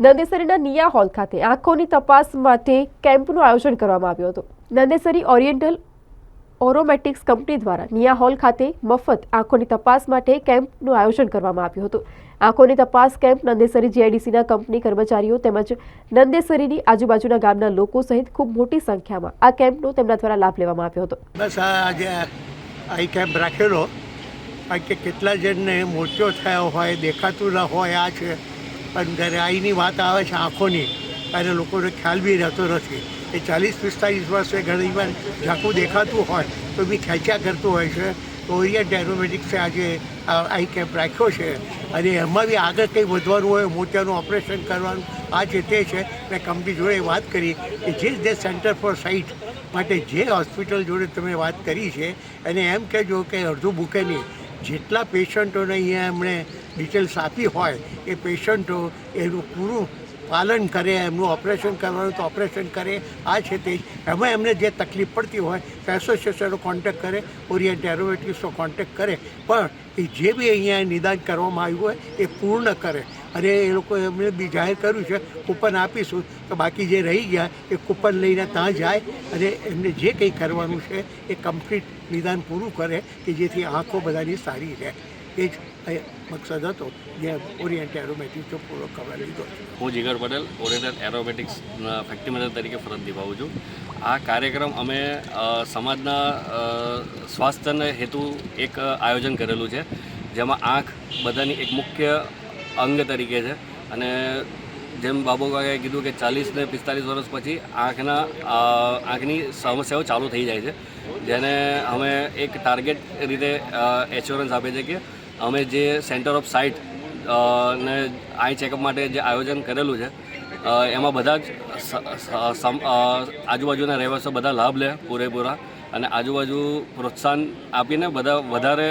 નંદેસરીના Nia hall ખાતે આંખોની તપાસ માટે કેમ્પનું આયોજન કરવામાં આવ્યું હતું. નંદેસરી ઓરિએન્ટલ ઓરોમેટિક્સ કંપની દ્વારા નિયા હોલ ખાતે મફત આંખોની તપાસ માટે કેમ્પનું આયોજન કરવામાં આવ્યું હતું. આંખોની તપાસ કેમ્પ નંદેસરી જીઆઈડીસીના કંપની કર્મચારીઓ તેમજ નંદેસરીની આજુબાજુના ગામના લોકો સહિત ખૂબ મોટી સંખ્યામાં આ કેમ્પનો તેમના દ્વારા લાભ લેવામાં આવ્યો હતો. બસ આજે આ કેમ્પ રાખેલો. કારણ કેટલા જણને મોટો થયો હોય, દેખાતું ન હોય, આ છે. જ્યારે આઈની વાત આવે છે આંખોની, ત્યારે લોકોને ખ્યાલ બી રહેતો નથી. એ ચાલીસ, પિસ્તાલીસ વર્ષે ઘણી વાર ઝાંખું દેખાતું હોય, તો બી ખેંચ્યા કરતું હોય છે. તો ઓરિયન એરોમેટિક્સે આજે આઈ કેમ્પ રાખ્યો છે. અને એમાં બી આગળ કંઈ વધવાનું હોય, મોતિયાનું ઓપરેશન કરવાનું, આ જે તે છે, મેં કંપની જોડે વાત કરી કે જે જે સેન્ટર ફોર સાઇટ માટે જે હોસ્પિટલ જોડે તમે વાત કરી છે, એને એમ કહેજો કે અડધું બુકે નહીં. જેટલા પેશન્ટોને અહીંયા એમણે ડિટેલ્સ આપી હોય એ પેશન્ટો એનું પૂરું પાલન કરે, એમનું ઓપરેશન કરવાનું તો ઓપરેશન કરે. આ છે તે. એમાં એમને જે તકલીફ પડતી હોય, તો એસોસિએશનનો કોન્ટેક્ટ કરે ઓરિયન્ટ એરોમેટિક્સનો કોન્ટેક્ટ કરે. પણ એ જે બી અહીંયા નિદાન કરવામાં આવ્યું હોય, એ પૂર્ણ કરે. અને એ લોકો એમને બી જાહેર કર્યું છે, કૂપન આપીશું. તો બાકી જે રહી ગયા, એ કૂપન લઈને ત્યાં જાય અને એમને જે કંઈ કરવાનું છે, એ કમ્પ્લીટ નિદાન પૂરું કરે, કે જેથી આંખો બધાની સારી રહે. એ જ મકસદ હતો જે ઓરિયન્ટ એરોમેટિક્સનો પૂરો કરવા લીધો. હું Jigar Patel Orator aromatics factory manager તરીકે ફરજ નિભાવું છું. આ કાર્યક્રમ અમે સમાજના સ્વાસ્થ્યને હેતુ એક આયોજન કરેલું છે, જેમાં આંખ બધાની એક મુખ્ય અંગ તરીકે છે. અને જેમ બાબુ કાકાએ કીધું કે ચાલીસ ને પિસ્તાલીસ વર્ષ પછી આંખના આંખની સમસ્યાઓ ચાલુ થઈ જાય છે. જેને અમે એક ટાર્ગેટ રીતે એશ્યોરન્સ આપે છે કે અમે જે સેન્ટર ઓફ સાઇટ ને આઈ ચેકઅપ માટે જે આયોજન કરેલું છે એમાં બધા જ આજુબાજુના રહેવાસીઓ બધા લાભ લે પૂરેપૂરા અને આજુબાજુ પ્રોત્સાહન આપીને બધા વધારે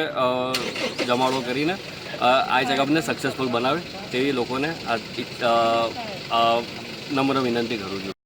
જમાડો કરીને આ ચેકઅપને સક્સેસફુલ બનાવે તેવી લોકોને નમ્ર વિનંતી કરું છું.